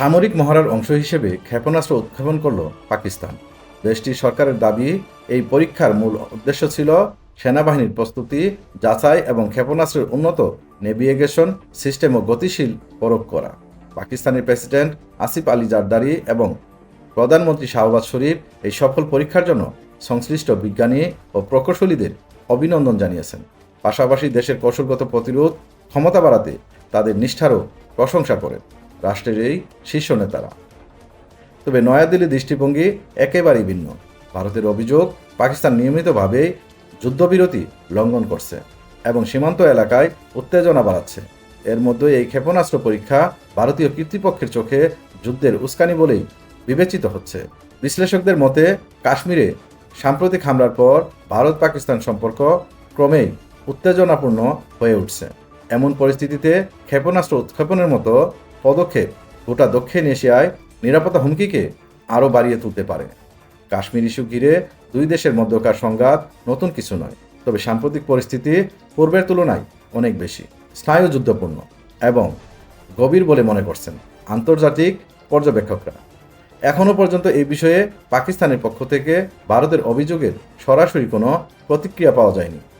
সামরিক মহড়ার অংশ হিসেবে ক্ষেপণাস্ত্র উৎক্ষেপণ করল পাকিস্তান। দেশটির সরকারের দাবি, এই পরীক্ষার মূল উদ্দেশ্য ছিল সেনাবাহিনীর প্রস্তুতি, যাচাই এবং ক্ষেপণাস্ত্রের উন্নত নেভিগেশন সিস্টেম ও গতিশীল প্রয়োগ করা। পাকিস্তানের প্রেসিডেন্ট আসিফ আলী জারদারি এবং প্রধানমন্ত্রী শাহবাজ শরীফ এই সফল পরীক্ষার জন্য সংশ্লিষ্ট বিজ্ঞানী ও প্রকৌশলীদের অভিনন্দন জানিয়েছেন। পাশাপাশি দেশের কৌশলগত প্রতিরোধ, ক্ষমতা বাড়াতে তাদের নিষ্ঠারও প্রশংসা করেন। রাষ্ট্রের এই শীর্ষ নেতারা। তবে নয়াদিল্লির দৃষ্টিভঙ্গি একেবারেই ভিন্ন। ভারতের অভিযোগ, পাকিস্তান নিয়মিতভাবে যুদ্ধবিরতি লঙ্ঘন করছে এবং সীমান্ত এলাকায় উত্তেজনা বাড়াচ্ছে। এর মধ্যে এই ক্ষেপণাস্ত্র পরীক্ষা ভারতীয় কর্তৃপক্ষের চোখে যুদ্ধের উস্কানি বলেই বিবেচিত হচ্ছে। বিশ্লেষকদের মতে, কাশ্মীরে সাম্প্রতিক হামলার পর ভারত পাকিস্তান সম্পর্ক ক্রমেই উত্তেজনাপূর্ণ হয়ে উঠছে। এমন পরিস্থিতিতে ক্ষেপণাস্ত্র উৎক্ষেপণের মতো পদক্ষেপ গোটা দক্ষিণ এশিয়ায় নিরাপত্তা হুমকিকে আরও বাড়িয়ে তুলতে পারে। কাশ্মীর ইস্যু ঘিরে দুই দেশের মধ্যকার সংঘাত নতুন কিছু নয়, তবে সাম্প্রতিক পরিস্থিতি পূর্বের তুলনায় অনেক বেশি। স্নায়ুযুদ্ধপূর্ণ এবং গভীর বলে মনে করছেন আন্তর্জাতিক পর্যবেক্ষকরা। এখনও পর্যন্ত এই বিষয়ে পাকিস্তানের পক্ষ থেকে ভারতের অভিযোগের সরাসরি কোনো প্রতিক্রিয়া পাওয়া যায়নি।